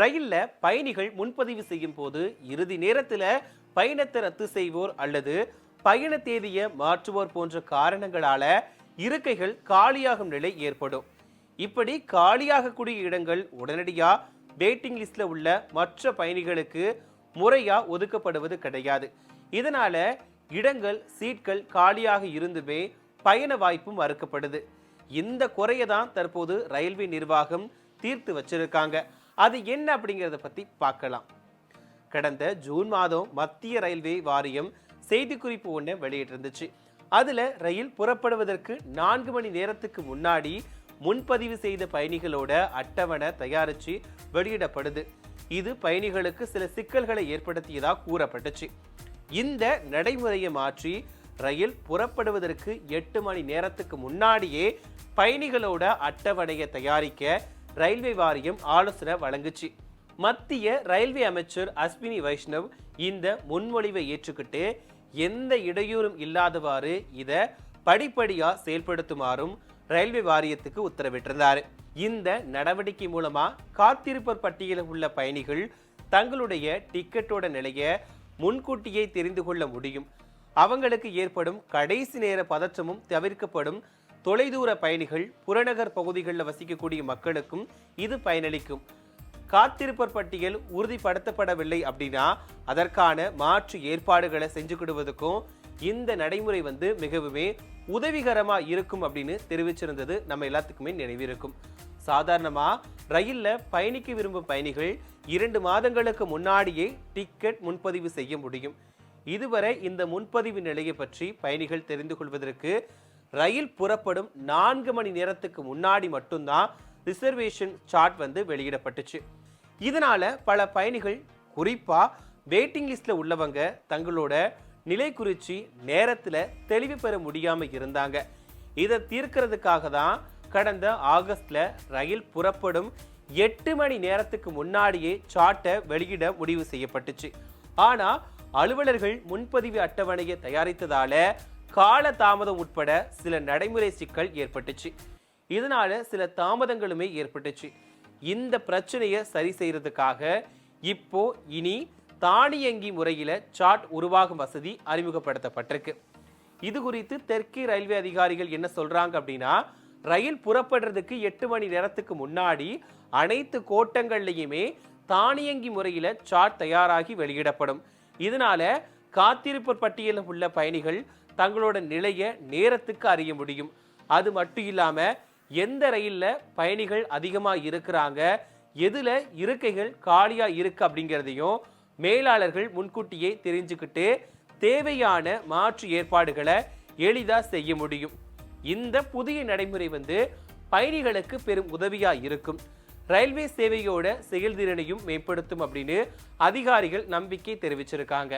ரயிலில் பயணிகள் முன்பதிவு செய்யும் போது இறுதி நேரத்தில் பயணத்தை ரத்து செய்வோர் அல்லது பயண தேதியை மாற்றுவோர் போன்ற காரணங்களால இருக்கைகள் காலியாகும் நிலை ஏற்படும். இப்படி காலியாகக்கூடிய இடங்கள் உடனடியாக வெயிட்டிங் லிஸ்டில் உள்ள மற்ற பயணிகளுக்கு முறையாக ஒதுக்கப்படுவது கிடையாது. இதனால இடங்கள் சீட்கள் காலியாக இருந்துமே பயண வாய்ப்பும் மறுக்கப்படுது இந்த குறையை தான் தற்போது ரயில்வே நிர்வாகம் தீர்த்து வச்சிருக்காங்க. அது என்ன அப்படிங்கிறத பற்றி பார்க்கலாம். கடந்த ஜூன் மாதம் மத்திய ரயில்வே வாரியம் செய்திக்குறிப்பு ஒன்று வெளியிட்டிருந்துச்சு. அதில் ரயில் புறப்படுவதற்கு நான்கு மணி நேரத்துக்கு முன்னாடி முன்பதிவு செய்த பயணிகளோட அட்டவணை தயாரித்து வெளியிடப்படுது. இது பயணிகளுக்கு சில சிக்கல்களை ஏற்படுத்தியதாக கூறப்பட்டுச்சு. இந்த நடைமுறையை மாற்றி ரயில் புறப்படுவதற்கு எட்டு மணி நேரத்துக்கு முன்னாடியே பயணிகளோட அட்டவணையை தயாரிக்க ரயில்வே வாரியம் ஆலோசனை வழங்குச்சு. மத்திய ரயில்வே அமைச்சர் அஸ்வினி வைஷ்ணவ் இந்த முன்மொழிவை ஏற்றுக்கிட்டு எந்த இடையூறும் இல்லாதவாறு இதை படிப்படியாக செயல்படுத்துமாறும் ரயில்வே வாரியத்துக்கு உத்தரவிட்டிருந்தார். இந்த நடவடிக்கை மூலமாக காத்திருப்பர் பட்டியலில் உள்ள பயணிகள் தங்களுடைய டிக்கெட்டோட நிலையை முன்கூட்டியே தெரிந்து கொள்ள முடியும். அவங்களுக்கு ஏற்படும் கடைசி நேர பதற்றமும் தவிர்க்கப்படும் தொலைதூர பயணிகள் புறநகர் பகுதிகளில் வசிக்கக்கூடிய மக்களுக்கும் இது பயனளிக்கும். காத்திருப்பர் பட்டியல் உறுதிப்படுத்தப்படவில்லை அப்படின்னா அதற்கான மாற்று ஏற்பாடுகளை செஞ்சுக்கிடுவதற்கும் இந்த நடைமுறை வந்து மிகவுமே உதவிகரமாக இருக்கும் அப்படின்னு தெரிவிச்சிருந்தது நம்ம எல்லாத்துக்குமே நினைவிருக்கும். சாதாரணமாக ரயிலில் பயணிக்க விரும்பும் பயணிகள் இரண்டு மாதங்களுக்கு முன்னாடியே டிக்கெட் முன்பதிவு செய்ய முடியும். இதுவரை இந்த முன்பதிவு நிலையை பற்றி பயணிகள் தெரிந்து கொள்வதற்கு ரயில் புறப்படும் நான்கு மணி நேரத்துக்கு முன்னாடி மட்டும்தான் ரிசர்வேஷன் சார்ட் வந்து வெளியிடப்பட்டுச்சு. இதனால் பல பயணிகள் குறிப்பாக வெயிட்டிங் லிஸ்ட்டில் உள்ளவங்க தங்களோட நிலை குறிச்சி நேரத்தில் தெளிவு பெற முடியாமல் இருந்தாங்க. இதை தீர்க்கிறதுக்காக தான் கடந்த ஆகஸ்டில் ரயில் புறப்படும் எட்டு மணி நேரத்துக்கு முன்னாடியே சார்ட்டை வெளியிட முடிவு செய்யப்பட்டுச்சு. ஆனால் அலுவலர்கள் முன்பதிவு அட்டவணையை தயாரித்ததால கால தாமதம் உட்பட சில நடைமுறை சிக்கல் ஏற்பட்டுச்சு. இதனால சில தாமதங்களுமே ஏற்பட்டுச்சு. இந்த பிரச்சனையை சரி செய்யறதுக்காக இப்போ இனி தானியங்கி முறையில் சாட் உருவாகும் வசதி அறிமுகப்படுத்தப்பட்டிருக்கு. இது குறித்து தெற்கே ரயில்வே அதிகாரிகள் என்ன சொல்றாங்க அப்படின்னா ரயில் புறப்படுறதுக்கு எட்டு மணி நேரத்துக்கு முன்னாடி அனைத்து கோட்டங்கள்லையுமே தானியங்கி முறையில் சாட் தயாராகி வெளியிடப்படும். இதனால காத்திருப்பு பட்டியலில் உள்ள பயணிகள் தங்களோட நிலையை நேரத்துக்கு அறிய முடியும். அது மட்டும் இல்லாமல் எந்த ரயிலில் பயணிகள் அதிகமாக இருக்கிறாங்க எதில் இருக்கைகள் காலியாக இருக்கு அப்படிங்கிறதையும் மேலாளர்கள் முன்கூட்டியே தெரிஞ்சுக்கிட்டு தேவையான மாற்று ஏற்பாடுகளை எளிதாக செய்ய முடியும். இந்த புதிய நடைமுறை வந்து பயணிகளுக்கு பெரும் உதவியாக இருக்கும். ரயில்வே சேவையோட செயல்திறனையும் மேம்படுத்தும் அப்படின்னு அதிகாரிகள் நம்பிக்கை தெரிவிச்சிருக்காங்க.